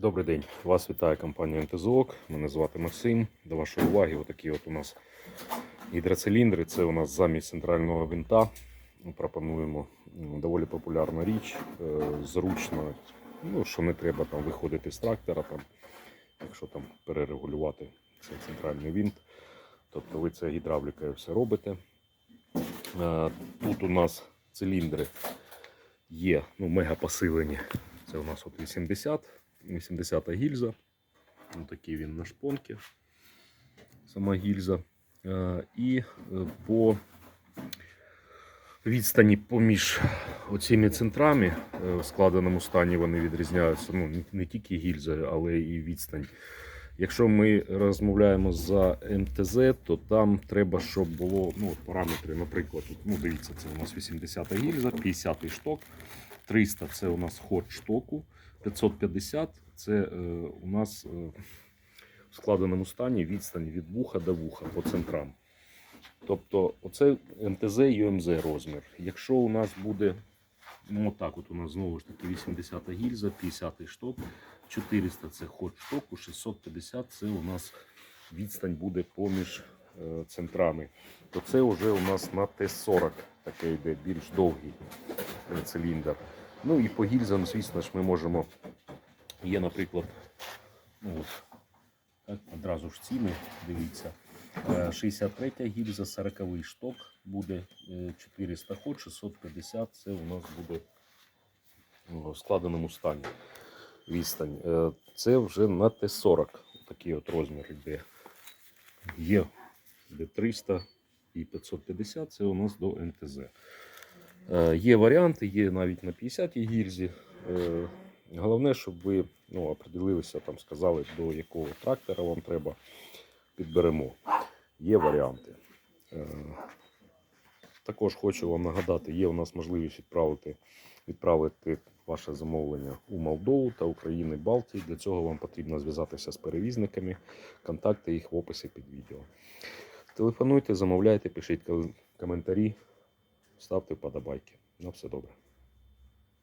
Добрий день, вас вітає компанія МТЗОК. Мене звати Максим. До вашої уваги, отакі от у нас гідроциліндри. Це у нас замість центрального винта. Пропонуємо доволі популярна річ, е, зручно, ну, що не треба там виходити з трактора, там, якщо там перерегулювати цей центральний винт. Тобто ви це гідравлікою все робите. Е, Тут у нас циліндри є ну, мега посилені. Це у нас от 80, 80 гільза. Ось такий він на шпонки. Сама гільза. Е, І е, по відстані поміж оціми центрами е, в складеному стані вони відрізняються ну, не тільки гільза, але і відстань. Якщо ми розмовляємо за МТЗ, то там треба, щоб було ну, параметри, наприклад, ну, дивіться, це у нас 80 гільза, 50 шток, 300 це у нас ход штоку, 550 це е, у нас е, в складеному стані відстань від вуха до вуха по центрам. Тобто, оце МТЗ і ЮМЗ розмір. Якщо у нас буде, ну отак, от у нас знову ж таки 80 гільза, 50 шток, 400 це ход штоку, 650 це у нас відстань буде поміж е, центрами. То це вже у нас на Т-40 таке йде більш довгий е, циліндр. Ну і по гільзам, звісно ж, ми можемо. Є, наприклад, ну от, так, одразу ж ціни, дивіться. Е, 63 гільза, 40 шток буде е, 400 ход, 650 це у нас буде в складеному стані відстань. Е, Це вже на Т-40 такий от розмір йде. Є де 300 і 550 це у нас до МТЗ. Е, Є варіанти, є навіть на 50 гільзі. Е, Головне, щоб ви ну, определилися, там, сказали, до якого трактора вам треба, підберемо. Є варіанти. Е, Також хочу вам нагадати, є у нас можливість відправити, відправити ваше замовлення у Молдову та України Балтії. Для цього вам потрібно зв'язатися з перевізниками. Контакти їх в описі під відео. Телефонуйте, замовляйте, пишіть коментарі, ставте вподобайки. На все добре.